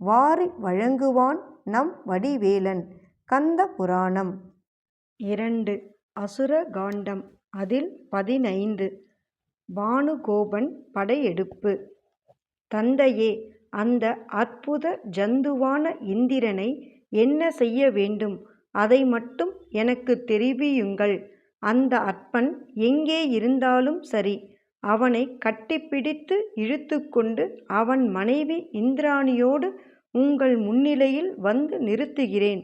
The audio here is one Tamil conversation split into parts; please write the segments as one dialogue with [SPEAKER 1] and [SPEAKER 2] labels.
[SPEAKER 1] வாரி வழங்குவான் நம் வடிவேலன். கந்த புராணம். இரண்டு. அசுர காண்டம். அதில் பதினைந்து. பானுகோபன் படையெடுப்பு. தந்தையே அந்த அற்புத ஜந்துவான இந்திரனை என்ன செய்ய வேண்டும்? அதை மட்டும் எனக்கு தெரிவியுங்கள். அந்த அற்பன் எங்கே இருந்தாலும் சரி. அவனை கட்டிப்பிடித்து இழுத்துக்கொண்டு அவன் மனைவி இந்திராணியோடு உங்கள் முன்னிலையில் வந்து நிறுத்துகிறேன்.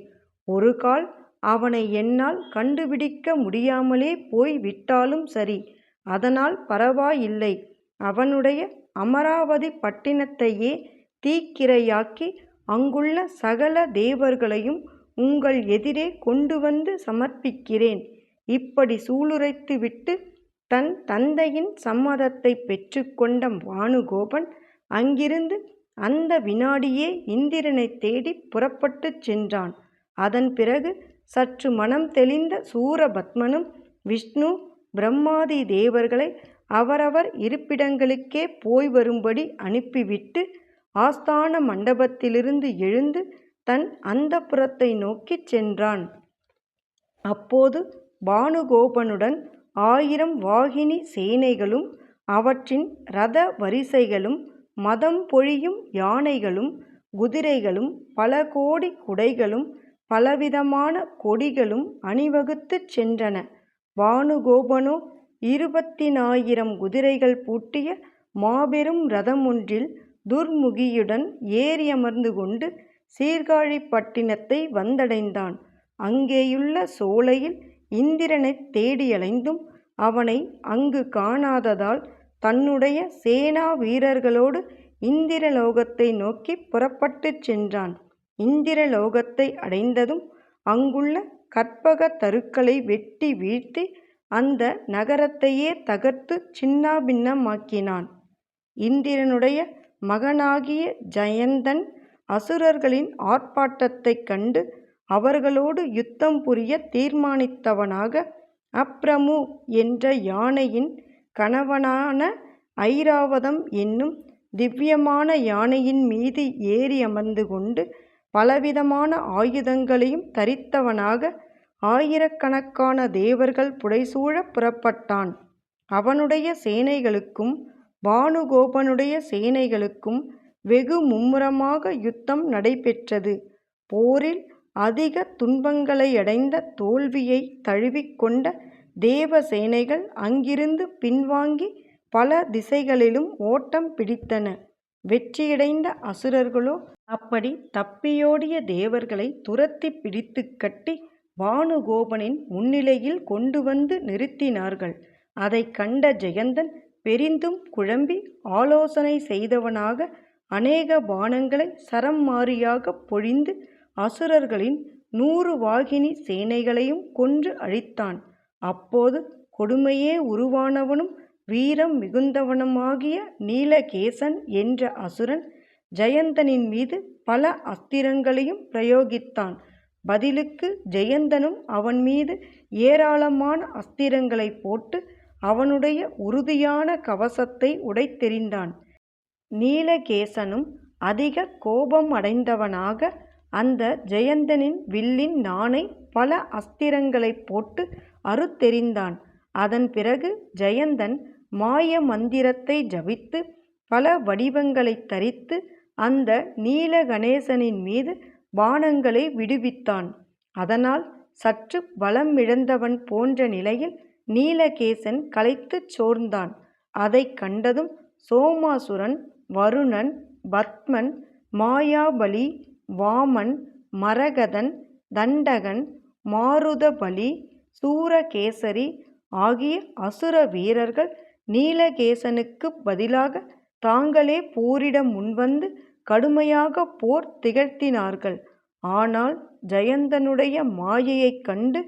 [SPEAKER 1] ஒரு கால் அவனை என்னால் கண்டுபிடிக்க முடியாமலே போய் விட்டாலும் சரி அதனால் பரவாயில்லை. அவனுடைய அமராவதி பட்டினத்தையே தீக்கிரையாக்கி அங்குள்ள சகல தேவர்களையும் உங்கள் எதிரே கொண்டு வந்து சமர்ப்பிக்கிறேன். இப்படி சூளுரைத்துவிட்டு தன் தந்தையின் சம்மதத்தை பெற்றுக்கொண்ட பானுகோபன் அங்கிருந்து அந்த வினாடியே இந்திரனை தேடி புறப்பட்டுச் சென்றான். அதன் பிறகு சற்று மனம் தெளிந்த சூரபத்மனும் விஷ்ணு பிரம்மாதி தேவர்களை அவரவர் இருப்பிடங்களுக்கே போய் வரும்படி அனுப்பிவிட்டு ஆஸ்தான மண்டபத்திலிருந்து எழுந்து தன் அந்தப்புரத்தை நோக்கிச் சென்றான். அப்போது பானுகோபனுடன் ஆயிரம் வாகினி சேனைகளும் அவற்றின் இரத வரிசைகளும் மதம் பொழியும் யானைகளும் குதிரைகளும் பல கோடி குடைகளும் பலவிதமான கொடிகளும் அணிவகுத்துச் சென்றன. பானுகோபனோ இருபத்தினாயிரம் குதிரைகள் பூட்டிய மாபெரும் ரதமொன்றில் துர்முகியுடன் ஏறியமர்ந்து கொண்டு சீர்காழிப்பட்டினத்தை வந்தடைந்தான். அங்கேயுள்ள சோலையில் இந்திரனைத் தேடியலைந்தும் அவனை அங்கு காணாததால் தன்னுடைய சேனா வீரர்களோடு இந்திரலோகத்தை நோக்கி புறப்பட்டுச் சென்றான். இந்திரலோகத்தை அடைந்ததும் அங்குள்ள கற்பகத் தருக்களை வெட்டி வீழ்த்தி அந்த நகரத்தையே தகர்த்து சின்னாபின்னமாக்கினான். இந்திரனுடைய மகனாகிய ஜயந்தன் அசுரர்களின் ஆர்ப்பாட்டத்தைக் கண்டு அவர்களோடு யுத்தம் புரிய தீர்மானித்தவனாக அப்ரமு என்ற யானையின் கணவனான ஐராவதம் என்னும் திவ்யமான யானையின் மீது ஏறி அமர்ந்து கொண்டு பலவிதமான ஆயுதங்களையும் தரித்தவனாக ஆயிரக்கணக்கான தேவர்கள் புடைசூழ புறப்பட்டான். அவனுடைய சேனைகளுக்கும் பானுகோபனுடைய சேனைகளுக்கும் வெகு மும்முரமாக யுத்தம் நடைபெற்றது. போரில் அதிக துன்பங்களையடைந்த தோல்வியை தழுவிக்கொண்ட தேவ சேனைகள் அங்கிருந்து பின்வாங்கி பல திசைகளிலும் ஓட்டம் பிடித்தன. வெற்றியடைந்த அசுரர்களோ அப்படி தப்பியோடிய தேவர்களை துரத்தி பிடித்து கட்டி பானுகோபனின் முன்னிலையில் கொண்டு வந்து நிறுத்தினார்கள். அதை கண்ட ஜெயந்தன் பெரிதும் குழம்பி ஆலோசனை செய்தவனாக அநேக பாணங்களை சரம் மாறியாகப் பொழிந்து அசுரர்களின் நூறு வாகினி சேனைகளையும் கொன்று அழித்தான். அப்போது கொடுமையே உருவானவனும் வீரம் மிகுந்தவனுமாகிய நீலகேசன் என்ற அசுரன் ஜெயந்தனின் மீது பல அஸ்திரங்களையும் பிரயோகித்தான். பதிலுக்கு ஜெயந்தனும் அவன் மீது ஏராளமான அஸ்திரங்களை போட்டு அவனுடைய உறுதியான கவசத்தை உடைத்தெறிந்தான். நீலகேசனும் அதிக கோபம் அடைந்தவனாக அந்த ஜெயந்தனின் வில்லின் நாணை பல அஸ்திரங்களைப் போட்டு அறுத்தெறிந்தான். அதன் பிறகு ஜெயந்தன் மாய மந்திரத்தை ஜபித்து பல வடிவங்களைத் தரித்து அந்த நீலகணேசனின் மீது பானங்களை விடுவித்தான். அதனால் சற்று பலமிழந்தவன் போன்ற நிலையில் நீலகேசன் களைத்துச் சோர்ந்தான். அதைக் கண்டதும் சோமாசுரன் வருணன் பத்மன் மாயாபலி வாமன் மரகதன் தண்டகன் மாருதபலி சூரகேசரி ஆகிய அசுர வீரர்கள் நீலகேசனுக்குப் பதிலாக தாங்களே போரிட முன்வந்து கடுமையாக போர் திகழ்த்தினார்கள். ஆனால் ஜெயந்தனுடைய மாயையைக் கண்டு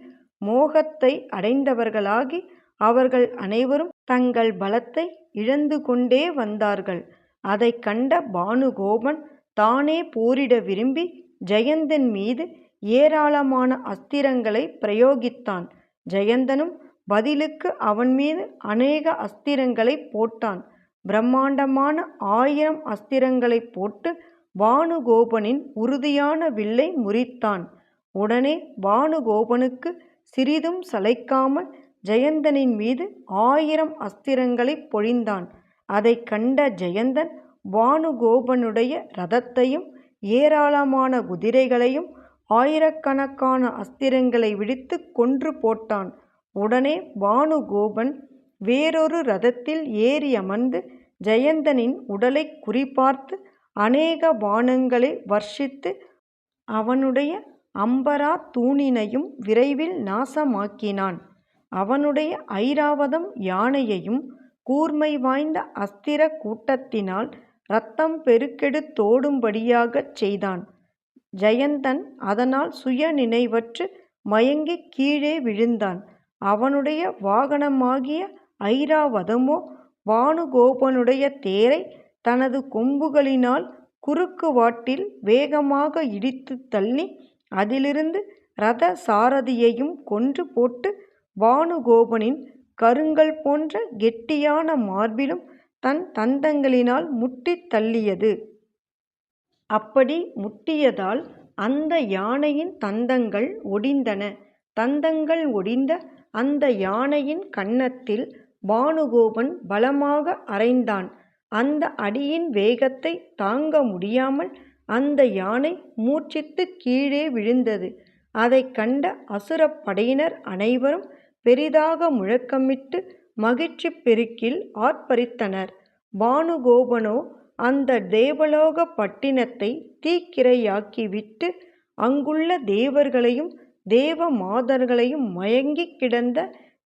[SPEAKER 1] மோகத்தை அடைந்தவர்களாகி அவர்கள் அனைவரும் தங்கள் பலத்தை இழந்து கொண்டே வந்தார்கள். அதைக் கண்ட பானுகோபன் தானே போரிட விரும்பி ஜெயந்தன் மீது ஏராளமான அஸ்திரங்களைப் பிரயோகித்தான். ஜெயந்தனும் பதிலுக்கு அவன் மீது அநேக அஸ்திரங்களைப் போட்டான். பிரம்மாண்டமான ஆயிரம் அஸ்திரங்களைப் போட்டு பானுகோபனின் உறுதியான வில்லை முறித்தான். உடனே பானுகோபனுக்கு சிறிதும் சளைக்காமல் ஜெயந்தனின் மீது ஆயிரம் அஸ்திரங்களைப் பொழிந்தான். அதை கண்ட ஜெயந்தன் பானுகோபனுடைய ரதத்தையும் ஏராளமான குதிரைகளையும் ஆயிரக்கணக்கான அஸ்திரங்களை விடுத்துக் கொன்று போட்டான். உடனே பானுகோபன் வேறொரு ரதத்தில் ஏறி அமர்ந்து ஜெயந்தனின் உடலைக் குறிபார்த்து அநேக பானங்களை வர்ஷித்து அவனுடைய அம்பரா தூணினையும் விரைவில் நாசமாக்கினான். அவனுடைய ஐராவதம் யானையையும் கூர்மை வாய்ந்த அஸ்திர கூட்டத்தினால் இரத்தம் பெருக்கெடுத்தோடும்படியாகச் செய்தான். ஜயந்தன் அதனால் சுய நினைவற்று மயங்கிக் கீழே விழுந்தான். அவனுடைய வாகனமாகிய ஐராவதமோ பானுகோபனுடைய தேரைத் தனது கொம்புகளினால் குறுக்கு வாட்டில் வேகமாக இடித்துத் தள்ளி அதிலிருந்த ரத சாரதியையும் கொன்று போட்டு பானுகோபனின் கருங்கல் போன்ற கெட்டியான மார்பிலும் தன் தந்தங்களினால் முட்டித் தள்ளியது. அப்படி முட்டியதால் அந்த யானையின் தந்தங்கள் ஒடிந்தன. தந்தங்கள் ஒடிந்த அந்த யானையின் கன்னத்தில் பானுகோபன் பலமாக அறைந்தான். அந்த அடியின் வேகத்தைத் தாங்க முடியாமல் அந்த யானை மூர்ச்சித்துக் கீழே விழுந்தது. அதைக் கண்ட அசுரப் படையினர் அனைவரும் பெரிதாக முழக்கமிட்டு மகிழ்ச்சிப் பெருக்கில் ஆர்ப்பரித்தனர். பானுகோபனோ அந்த தேவலோக பட்டினத்தை தீக்கிரையாக்கிவிட்டு அங்குள்ள தேவர்களையும் தேவ மாதர்களையும் மயங்கிக் கிடந்த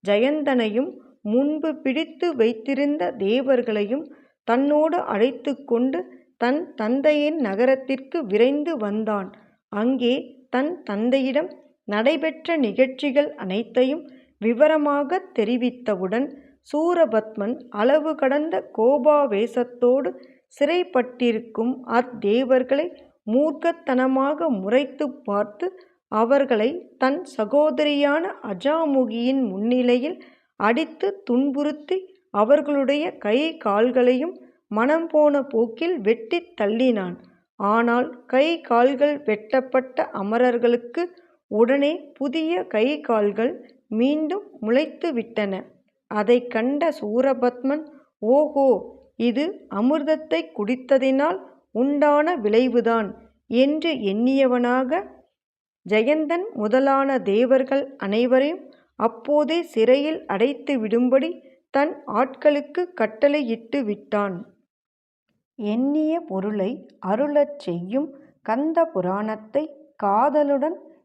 [SPEAKER 1] ஜெயந்தனையும் முன்பு பிடித்து வைத்திருந்த தேவர்களையும் தன்னோடு அழைத்து கொண்டு தன் தந்தையின் நகரத்திற்கு விரைந்து வந்தான். அங்கே தன் தந்தையிடம் நடைபெற்ற நிகழ்ச்சிகள் அனைத்தையும் விவரமாக தெரிவித்தவுடன் சூரபத்மன் அளவு கடந்த கோபாவேசத்தோடு சிறைப்பட்டிருக்கும் அத்தேவர்களை மூர்க்கத்தனமாக முறைத்துப் பார்த்து அவர்களை தன் சகோதரியான அஜாமுகியின் முன்னிலையில் அடித்து துன்புறுத்தி அவர்களுடைய கை கால்களையும் மனம் போன போக்கில் வெட்டித் தள்ளினான். ஆனால் கை கால்கள் வெட்டப்பட்ட அமரர்களுக்கு உடனே புதிய கை கால்கள் மீண்டும் முளைத்து விட்டன அதை கண்ட சூரபத்மன் ஓகோ இது அமிர்தத்தைக் குடித்ததினால் உண்டான விளைவுதான் என்று எண்ணியவனாக ஜெயந்தன் முதலான தேவர்கள் அனைவரையும் அப்போதே சிறையில் அடைத்து விடும்படி தன் ஆட்களுக்குக் கட்டளையிட்டு விட்டான். எண்ணிய பொருளை அருளச் செய்யும் கந்த புராணத்தை காதலுடன்